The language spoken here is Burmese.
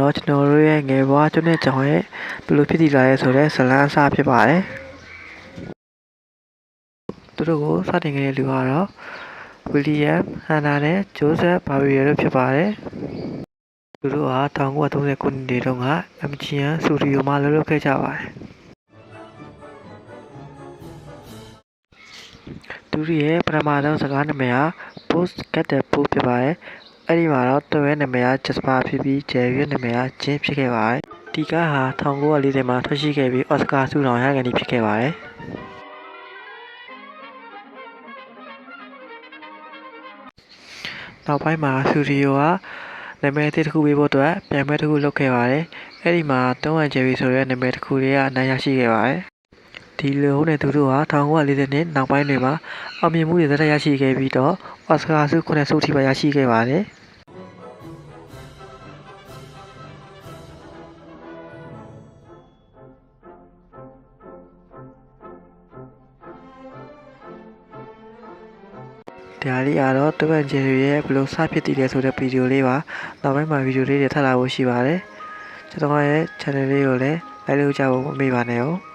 တော့ကျွန်တော်တို့ရဲ့ငယ်ဘွားကျွန်းနဲ့ကြောင်ရဲ့ဘယ်လိုဖြစ်တည်လာရဲဆိုတော့ဇလန်းအစဖြစ်ပါတယ်သူတို့ကိုစတင်ခဲ့တဲ့လူကတော့ဝီလီယမ်ဟန်နာနဲ့ဂျိုးဆက်ဘာဗီယယ်တို့ဖြစ်ပါတယ်သူတို့ဟာ1930ခုနှစ်တွေတုန်းက MGM စတူဒီယိုမှာလုပ်လုပ်ခဲ့ကြပါတယ်သူတို့ရဲ့ပထမဆုံးစကားနာမည်ဟာ Post Get the Post ဖြစ်ပါတယ် အဲ့ဒီမှာတော့သူ့ရဲ့နာမည်က Jasper ဖြစ်ပြီး Jerry ရဲ့နာမည်က Jim ဖြစ်ခဲ့ပါတယ်ဒီကားဟာ1940မှာထွက်ရှိခဲ့ပြီးအော်စကာဆုတောင်ရခဲ့ပြီးဖြစ်ခဲ့ပါတယ်နောက်ပိုင်းမှာစတူဒီယိုကနာမည်အသစ်တစ်ခုပေးဖို့အတွက်ပြန်ပွဲတစ်ခုလုပ်ခဲ့ပါတယ်အဲ့ဒီမှာတုံးဝမ်ဂျယ်ရီဆိုတဲ့နာမည်တစ်ခုလေးကအနိုင်ရရှိခဲ့ပါတယ်ဒီလိုနဲ့သူတို့ဟာ1940နှစ်နောက်ပိုင်းတွေမှာအောင်မြင်မှုတွေသက်သက်ရရှိခဲ့ပြီးတော့အော်စကာဆု9ဆုထိပါရရှိခဲ့ပါတယ် ဒါလေးကတော့တုံးဝမ်ဂျယ်ရီရဲ့ဘယ်လိုစဖြစ်တည်လဲဆိုတဲ့ဗီဒီယိုလေးပါနောက်ပိုင်းမှာဗီဒီယိုလေးတွေထပ်လာဖို့ရှိပါတယ်ကျွန်တော်ရဲ့ channel လေးကိုလည်း like လုပ်ကြဖို့မမေ့ပါနဲ့ဟုတ်